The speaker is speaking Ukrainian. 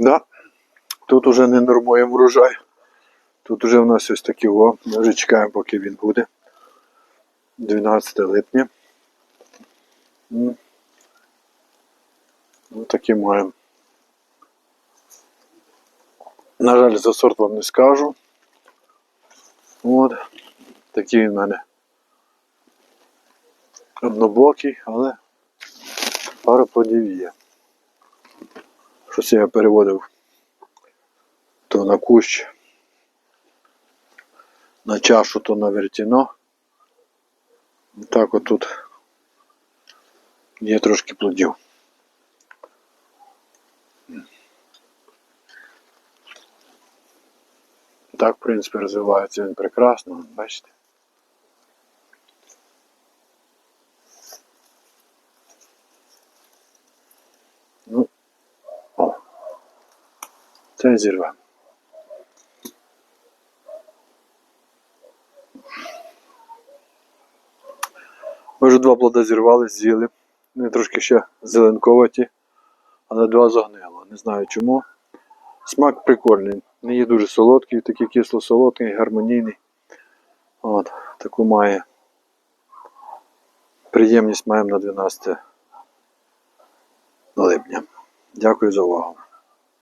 Да. Тут уже не нормуємо врожай. Тут уже в нас ось такі о. Ми вже чекаємо, поки він буде. 12 липня. Ось такі маємо. На жаль, за сорт вам не скажу. От. Такий в мене однобокий, але пара плодів є. Щось я переводив то на кущ, на чашу, то на вертіно. Так отут є трошки плодів. Так, в принципі, розвивається він прекрасно, бачите. Це зірве. Ми вже два плода зірвали, з'їли. Вони трошки ще зеленковаті, але два загнило. Не знаю чому. Смак прикольний. Не є дуже солодкий, такий кисло-солодкий, гармонійний. От, таку має. Приємність маємо на 12 липня. Дякую за увагу.